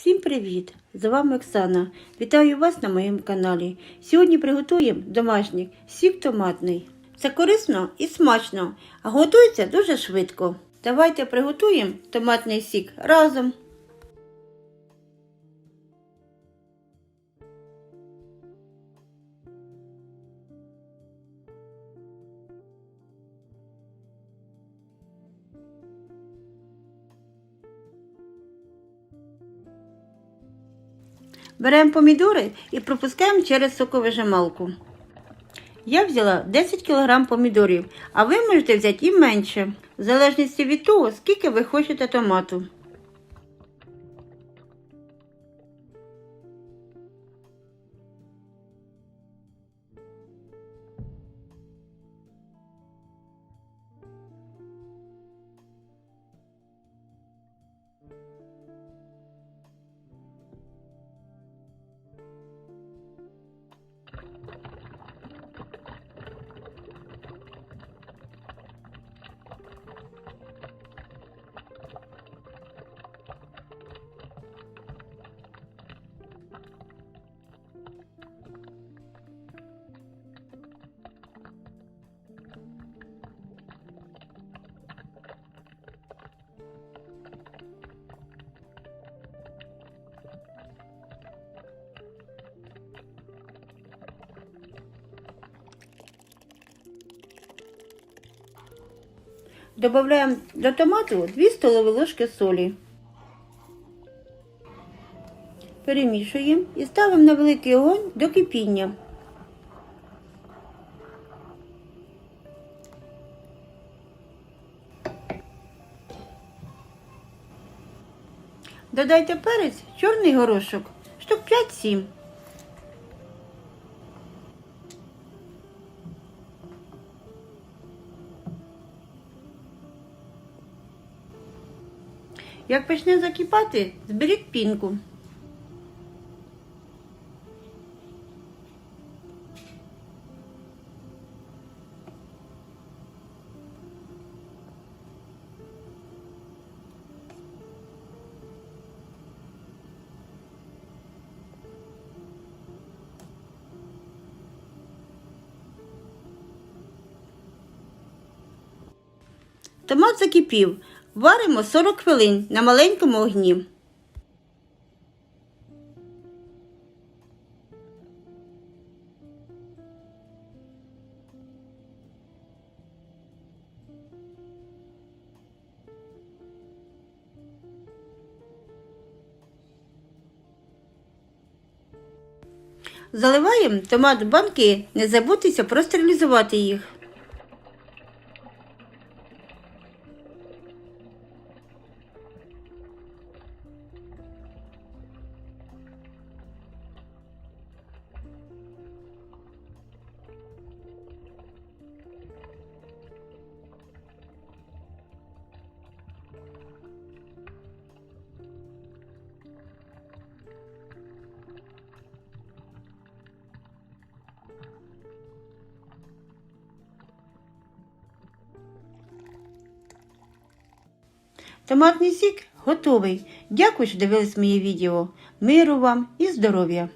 Всім привіт! З вами Оксана. Вітаю вас на моєму каналі. Сьогодні приготуємо домашній сік томатний. Це корисно і смачно, а готується дуже швидко. Давайте приготуємо томатний сік разом. Беремо помідори і пропускаємо через соковижималку. Я взяла 10 кг помідорів, а ви можете взяти і менше, в залежності від того, скільки ви хочете томату. Добавляємо до томату 2 столові ложки солі. Перемішуємо і ставимо на великий огонь до кипіння. Додайте перець, чорний горошок, штук 5-7. Як почне закипати, зберіть пінку. Томат закипів. Варимо 40 хвилин на маленькому огні. Заливаємо томат банки, не забудьтеся простерилізувати їх. Томатний сік готовий. Дякую, що дивились моє відео. Миру вам і здоров'я!